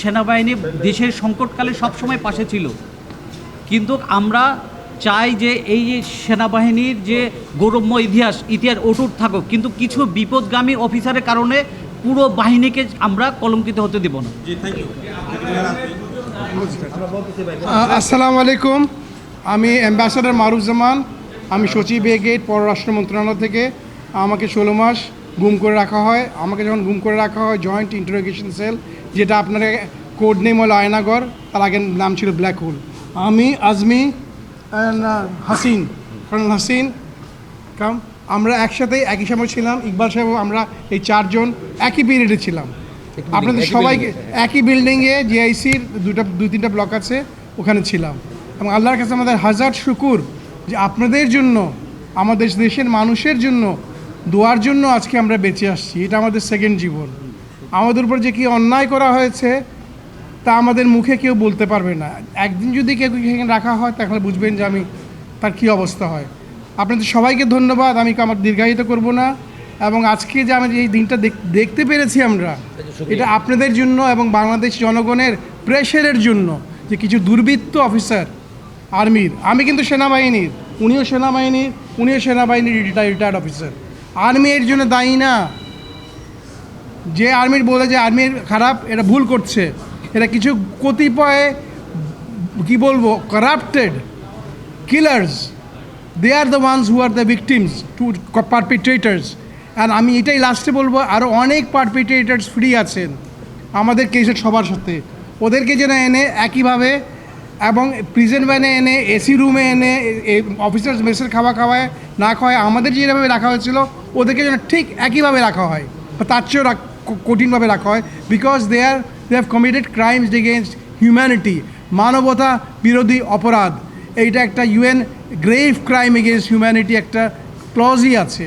সেনাবাহিনী দেশের সংকটকালে সবসময় পাশে ছিল। কিন্তু আমরা চাই যে এই যে সেনাবাহিনীর যে গৌরবময় ইতিহাস ইতিহাস অটুট থাকুক কিন্তু কিছু বিপদগামী অফিসারের কারণে পুরো বাহিনীকে আমরা কলঙ্কিত হতে দেব না। আসসালামু আলাইকুম। আমি অ্যাম্বাসাডার মারুফজামান আমি সচিব এ গেট পররাষ্ট্র মন্ত্রণালয় থেকে। আমাকে ষোলো মাস গুম করে রাখা হয়। আমাকে যখন গুম করে রাখা হয় জয়েন্ট ইন্টারোগেশন সেল যেটা আপনার কোড নেম হলো আয়নাগর তার আগের নাম ছিল ব্ল্যাক হোল আমি আজমি uh, হাসিন কর্নেল হাসিন কাম আমরা একসাথে একই সময় ছিলাম ইকবাল সাহেব আমরা এই চারজন একই পিরিয়ডে ছিলাম। আপনাদের সবাইকে একই বিল্ডিংয়ে জিআইসির দুটা দুই তিনটা ব্লক আছে ওখানে ছিলাম। এবং আল্লাহর কাছে আমাদের হাজার শুকুর যে আপনাদের জন্য আমাদের দেশের মানুষের জন্য দোয়ার জন্য আজকে আমরা বেঁচে আসছি। এটা আমাদের সেকেন্ড জীবন। আমাদের উপর যে কি অন্যায় করা হয়েছে, তা আমাদের মুখে কেউ বলতে পারবে না। একদিন যদি কেউ এখানে রাখা হয়, তাহলে বুঝবেন যে আমি তার কী অবস্থা হয়। আপনাদের সবাইকে ধন্যবাদ, আমি আমার দীর্ঘায়িত করব না। এবং আজকে যে আমি এই দিনটা দেখ- দেখতে পেরেছি আমরা, এটা আপনাদের জন্য এবং বাংলাদেশ জনগণের প্রেশারের জন্য যে কিছু দুর্বৃত্ত অফিসার, আর্মির, আমি কিন্তু সেনাবাহিনীর, উনিও সেনাবাহিনীর উনিও সেনাবাহিনীর রিটায়ার্ড অফিসার আর্মি এর জন্য দায়ী না। যে আর্মির বলে যে আর্মির খারাপ এটা ভুল করছে। এটা কিছু কতিপয়, কি বলব corrupted killers they are the ones who are the victims to perpetrators and আমি এটাই লাস্টে বলব আরও অনেক পারপিট্রেটার্স ফ্রি আছেন আমাদের কেসের সবার সাথে। ওদেরকে যেন এনে একইভাবে এবং প্রিজেন্ট ভ্যানে এনে এসি রুমে এনে অফিসার্স মেসের খাওয়া খাওয়ায় না খাওয়ায়, আমাদের যেভাবে রাখা হয়েছিল, ওদেরকে যেন ঠিক একইভাবে রাখা হয়। তার চেয়েও রাখ- কঠিনভাবে রাখা হয় because they are they have committed crimes against humanity মানবতা বিরোধী অপরাধ। এইটা একটা UN grave crime against humanity একটা ক্লজই আছে।